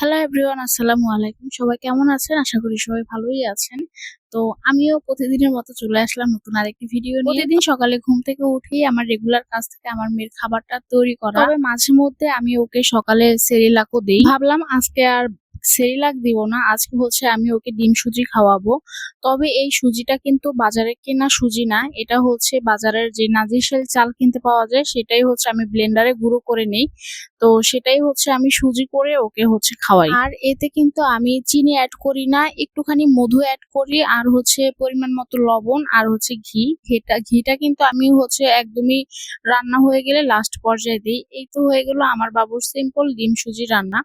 Hello everyone আসসালামু আলাইকুম। সবাই কেমন আছেন? আশা করি সবাই ভালোই আছেন। তো আমিও প্রতিদিনের মতো চলে আসলাম নতুন আরেকটি ভিডিও নিয়ে। প্রতিদিন সকালে ঘুম থেকে উঠেই আমার রেগুলার কাজ থেকে আমার মেয়ের খাবারটা তৈরি করা। তবে মাঝে মধ্যে আমি ওকে সকালে সেরিলাকও দিই। ভাবলাম আজকে আর সেরিলাক দিব না, আজকে হচ্ছে আমি ওকে ডিম সুজি খাওয়াবো। তবে এই সুজিটা কিন্তু বাজারে কেনা সুজি না, এটা হচ্ছে বাজারের যে নাজিরশাল চাল কিনতে পাওয়া যায়, সেটাই হচ্ছে আমি ব্লেন্ডারে গুঁড়ো করে নেই। তো সেটাই হচ্ছে আমি সুজি করে ওকে হচ্ছে খাওয়াই। আর এতে কিন্তু আমি চিনি অ্যাড করি না, একটুখানি মধু অ্যাড করি, আর হচ্ছে পরিমাণ মতো লবণ আর হচ্ছে ঘি। ঘিটা ঘিটা কিন্তু আমি হচ্ছে একদমই রান্না হয়ে গেলে লাস্ট পর্যায়ে দিই। এই তো হয়ে গেল আমার বাবুর সিম্পল ডিম সুজি রান্না।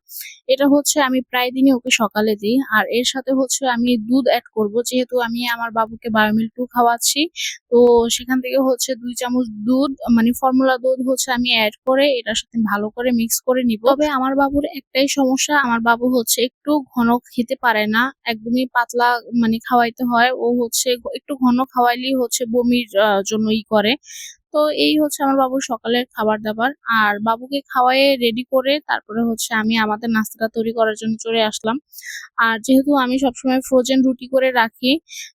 এটা হচ্ছে আমি প্রায় দিনই ওকে সকালে দিই। আর এর সাথে হচ্ছে আমি দুধ অ্যাড করব। যেহেতু আমি আমার বাবুকে বায়োমিল টু খাওয়াচ্ছি তো সেখান থেকে হচ্ছে দুই চামচ দুধ মানে ফর্মুলা দুধ হচ্ছে আমি অ্যাড করে এটার সাথে ভালো করে মিক্স করে নিব। তবে আমার বাবুর একটাই সমস্যা আমার বাবু হচ্ছে একটু ঘন খেতে পারে না। একদমই পাতলা মানে খাওয়াইতে হয়। ও হচ্ছে একটু ঘন খাওয়াইলেই হচ্ছে বমির জন্য ই করে। তো এই হচ্ছে আমার বাবুর সকালের খাবার দাবার আর বাবুকে খাওয়ায়ে রেডি করে তারপরে হচ্ছে আমি আমাদের নাস্তাটা তৈরি করার জন্য চলে আসলাম। আর যেহেতু আমি সবসময় ফ্রোজেন রুটি করে রাখি,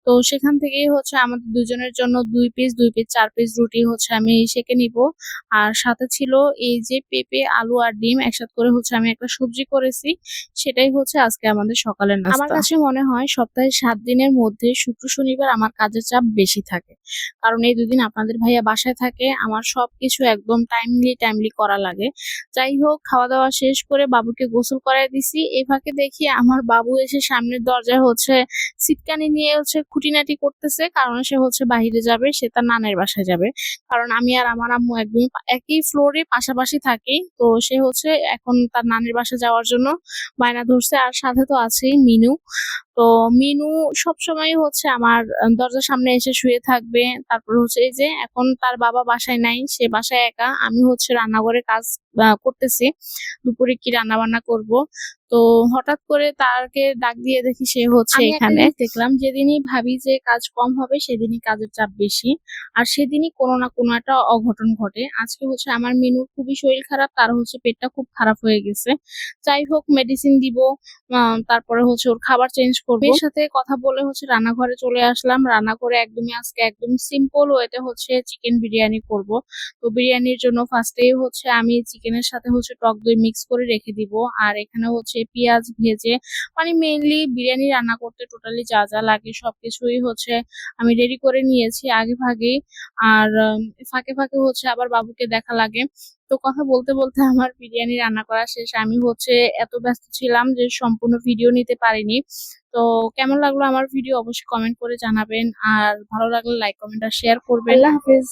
তো সেখান থেকেই হচ্ছে আমাদের দুজনের জন্য দুই পিস দুই পিস চার পিস রুটি হচ্ছে আমি সেকে নিব। আর সাথে ছিল এই যে পেঁপে, আলু আর ডিম, একসাথে করে হচ্ছে আমি একটা সবজি করেছি। সেটাই হচ্ছে আজকে আমাদের সকালের নাস্তা। আমার কাছে মনে হয় সপ্তাহে সাত দিনের মধ্যে শুক্র, শনিবার আমার কাজের চাপ বেশি থাকে। কারণ এই দুদিন আপনাদের ভাইয়া বাসায় থাকে। আমার সবকিছু একদম টাইমলি টাইমলি করা লাগে। যাই হোক খাওয়া দাওয়া শেষ করে বাবুকে গোসল করাই দিছি। এই ফাঁকে দেখি আমার বাবু এসে সামনের দরজায় হচ্ছে সিটকানি নিয়ে হচ্ছে খুঁটিনাটি করতেছে, কারণ সে হচ্ছে বাইরে যাবে, সে তার নানের বাসায় যাবে। কারণ আমি আর আমার আম্মু একদমই পা- একই ফ্লোরে পাশাপাশি থাকি, তো সে হচ্ছে এখন তার নানের বাসায় যাওয়ার জন্য বায়না ধরছে। আর সাথে তো আছেই মিনু। তো মিনু সবসময় হচ্ছে আমার দরজার সামনে এসে শুয়ে থাকবে। তারপর হচ্ছে এই যে, এখন তার বাবা বাসায় নাই, সে বাসায় একা। আমি হচ্ছে রান্নাঘরে কাজ করতেছি। দুপুরে কি রান্না বান্না করব? তো হঠাৎ করে তাকে ডাক দিয়ে দেখি সে হচ্ছে এখানে। দেখলাম যেদিনই ভাবি যে কাজ কম হবে সেদিনই কাজের চাপ বেশি। আর সেদিনই কোনো না কোনো একটা অঘটন ঘটে। আজকে হচ্ছে আমার মিনুর খুবই শরীর খারাপ তার হচ্ছে পেটটা খুব খারাপ হয়ে গেছে। যাই হোক মেডিসিন দিব তারপরে হচ্ছে ওর খাবার চেঞ্জ করব। এর সাথে কথা বলে হচ্ছে রান্নাঘরে চলে আসলাম। রান্না করে একদমই আজকে একদম সিম্পল ওয়েতে হচ্ছে চিকেন বিরিয়ানি করব। তো বিরিয়ানির জন্য ফার্স্টেই হচ্ছে আমি চিকেনের সাথে হচ্ছে টক দই মিক্স করে রেখে দিব। আর এখানে হচ্ছে পেঁয়াজ ভেজে মানে মেইনলি বিরিয়ানি রান্না করতে টোটালি যা যা লাগে সবকিছুই হচ্ছে আমি রেডি করে নিয়েছি আগে ভাগেই আর ফাঁকে ফাঁকে হচ্ছে আবার বাবুকে দেখা লাগে। তো কথা বলতে বলতে আমার বিরিয়ানি রান্না করা শেষ। আমি হচ্ছে এত ব্যস্ত ছিলাম যে সম্পূর্ণ ভিডিও নিতে পারিনি। তো কেমন লাগল আমার ভিডিও অবশ্যই কমেন্ট করে জানাবেন। আর ভালো লাগলে লাইক কমেন্ট আর শেয়ার করবেন। আল্লাহ হাফেজ।